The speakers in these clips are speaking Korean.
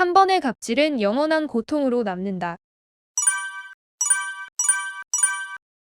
한 번의 갑질은 영원한 고통으로 남는다.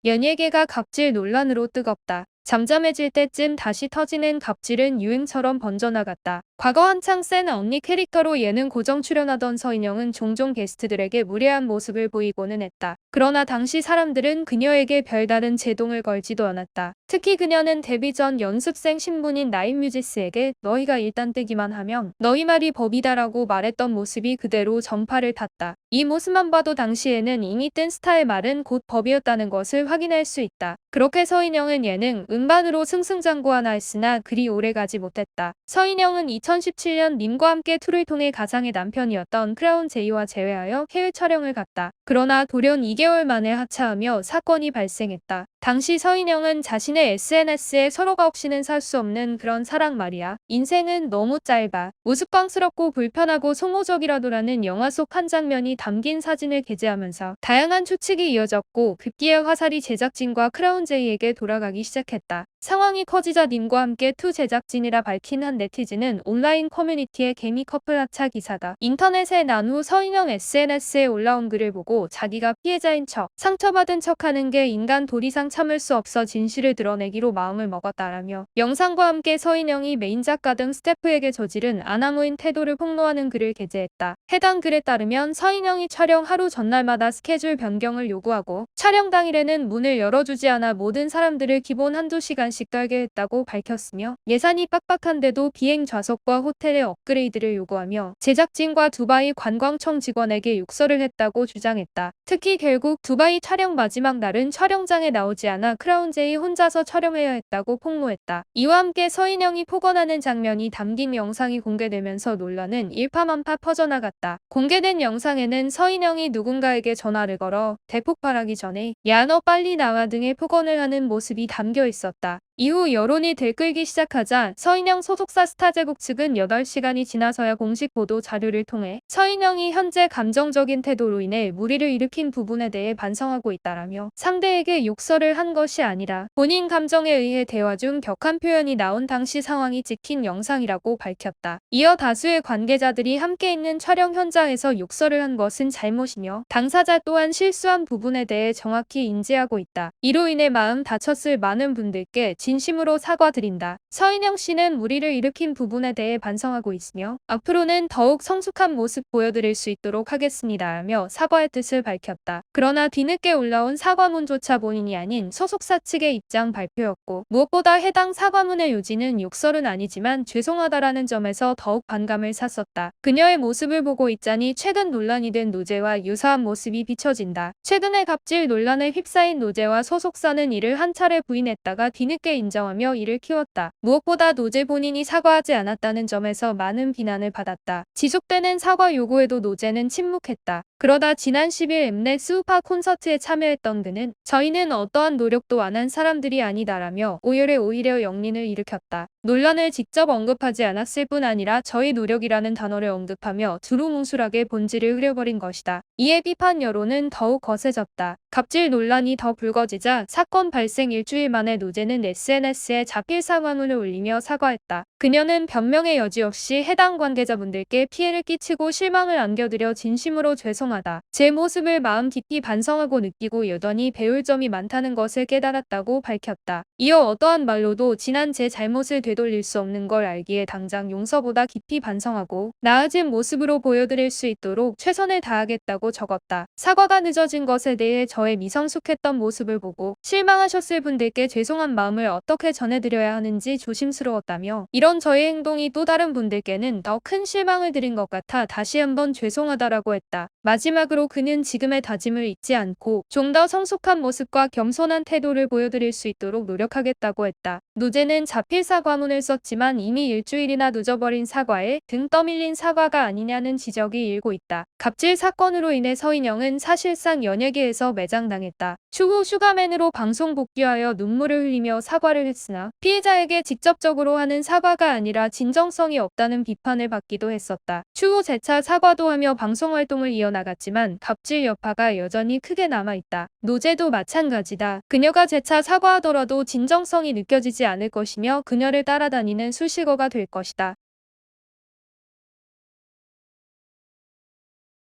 연예계가 갑질 논란으로 뜨겁다. 잠잠해질 때쯤 다시 터지는 갑질은 유행처럼 번져나갔다. 과거 한창 센 언니 캐릭터로 예능 고정 출연하던 서인영은 종종 게스트들에게 무례한 모습을 보이고는 했다. 그러나 당시 사람들은 그녀에게 별다른 제동을 걸지도 않았다. 특히 그녀는 데뷔 전 연습생 신분인 나인뮤지스에게 너희가 일단 뜨기만 하면 너희 말이 법이다라고 말했던 모습이 그대로 전파를 탔다. 이 모습만 봐도 당시에는 이미 뜬 스타의 말은 곧 법이었다는 것을 확인할 수 있다. 그렇게 서인영은 예능 음반으로 승승장구하나 했으나 그리 오래 가지 못했다. 서인영은 2017년 님과 함께 투를 통해 가상의 남편이었던 크라운 제이와 재회하여 해외 촬영을 갔다. 그러나 돌연 2개월 만에 하차하며 사건이 발생했다. 당시 서인영은 자신의 SNS에 서로가 없이는 살 수 없는 그런 사랑 말이야. 인생은 너무 짧아. 우스꽝스럽고 불편하고 소모적이라도라는 영화 속 한 장면이 담긴 사진을 게재하면서 다양한 추측이 이어졌고 급기야 화살이 제작진과 크라운 제이에게 돌아가기 시작했다. 상황이 커지자 님과 함께 투 제작진이라 밝힌 한 네티즌은 온라인 커뮤니티의 개미 커플 하차 기사다. 인터넷에 난 후 서인영 SNS에 올라온 글을 보고 자기가 피해자인 척, 상처받은 척하는 게 인간 도리상 참을 수 없어 진실을 드러내기로 마음을 먹었다라며 영상과 함께 서인영이 메인 작가 등 스태프에게 저지른 아나무인 태도를 폭로하는 글을 게재했다. 해당 글에 따르면 서인영이 촬영 하루 전날마다 스케줄 변경을 요구하고 촬영 당일에는 문을 열어주지 않아 모든 사람들을 기본 한두 시간씩 떨게 했다고 밝혔으며 예산이 빡빡한데도 비행 좌석과 호텔의 업그레이드를 요구하며 제작진과 두바이 관광청 직원에게 욕설을 했다고 주장했다. 특히 결국 두바이 촬영 마지막 날은 촬영장에 나오지 않아 크라운제이 혼자서 촬영해야 했다고 폭로했다. 이와 함께 서인영이 폭언하는 장면이 담긴 영상이 공개되면서 논란은 일파만파 퍼져나갔다. 공개된 영상에는 서인영이 누군가에게 전화를 걸어 대폭발하기 전에 야 너 빨리 나와 등의 폭언을 하는 모습이 담겨 있었다. 이후 여론이 들끓기 시작하자 서인영 소속사 스타제국 측은 8시간이 지나서야 공식 보도 자료를 통해 서인영이 현재 감정적인 태도로 인해 무리를 일으킨 부분에 대해 반성하고 있다라며 상대에게 욕설을 한 것이 아니라 본인 감정에 의해 대화 중 격한 표현이 나온 당시 상황이 찍힌 영상이라고 밝혔다. 이어 다수의 관계자들이 함께 있는 촬영 현장에서 욕설을 한 것은 잘못이며 당사자 또한 실수한 부분에 대해 정확히 인지하고 있다. 이로 인해 마음 다쳤을 많은 분들께 진 심으로 사과드린다. 서인영 씨는 무리를 일으킨 부분에 대해 반성하고 있으며 앞으로는 더욱 성숙한 모습 보여드릴 수 있도록 하겠습니다. 하며 사과의 뜻을 밝혔다. 그러나 뒤늦게 올라온 사과문조차 본인이 아닌 소속사 측의 입장 발표였고 무엇보다 해당 사과문의 요지는 욕설은 아니지만 죄송하다라는 점에서 더욱 반감을 샀었다. 그녀의 모습을 보고 있자니 최근 논란이 된 노제와 유사한 모습이 비춰진다. 최근에 갑질 논란에 휩싸인 노제와 소속사는 이를 한 차례 부인했다가 뒤늦게 인정하며 이를 키웠다. 무엇보다 노제 본인이 사과하지 않았다는 점에서 많은 비난을 받았다. 지속되는 사과 요구에도 노제는 침묵했다. 그러다 지난 10일 엠넷 수우파 콘서트에 참여했던 그는 저희는 어떠한 노력도 안 한 사람들이 아니다라며 오열에 오히려 영린을 일으켰다. 논란을 직접 언급하지 않았을 뿐 아니라 저희 노력이라는 단어를 언급하며 두루뭉술하게 본질을 흐려버린 것이다. 이에 비판 여론은 더욱 거세졌다. 갑질 논란이 더 불거지자 사건 발생 일주일 만에 노제는 SNS에 자필 사과문을 올리며 사과했다. 그녀는 변명의 여지 없이 해당 관계자분들께 피해를 끼치고 실망을 안겨드려 진심으로 죄송하다. 제 모습을 마음 깊이 반성하고 느끼고 여전히 배울 점이 많다는 것을 깨달았다고 밝혔다. 이어 어떠한 말로도 지난 제 잘못을 되돌릴 수 없는 걸 알기에 당장 용서보다 깊이 반성하고 나아진 모습으로 보여드릴 수 있도록 최선을 다하겠다고 적었다. 사과가 늦어진 것에 대해 저의 미성숙했던 모습을 보고 실망하셨을 분들께 죄송한 마음을 어떻게 전해드려야 하는지 조심스러웠다며 이런 저의 행동이 또 다른 분들께는 더 큰 실망을 드린 것 같아 다시 한번 죄송하다라고 했다. 마지막으로 그는 지금의 다짐을 잊지 않고 좀 더 성숙한 모습과 겸손한 태도를 보여드릴 수 있도록 노력하겠다고 했다. 노제는 자필 사과문을 썼지만 이미 일주일이나 늦어버린 사과에 등 떠밀린 사과가 아니냐는 지적이 일고 있다. 갑질 사건으로 인해 서인영은 사실상 연예계에서 매장당했다. 추후 슈가맨으로 방송 복귀하여 눈물을 흘리며 사과를 했으나 피해자에게 직접적으로 하는 사과가 아니라 진정성이 없다는 비판을 받기도 했었다. 추후 재차 사과도 하며 방송 활동을 이어나갔지만 갑질 여파가 여전히 크게 남아있다. 노제도 마찬가지다. 그녀가 재차 사과하더라도 진정성이 느껴지지 않을 것이며 그녀를 따라다니는 수식어가 될 것이다.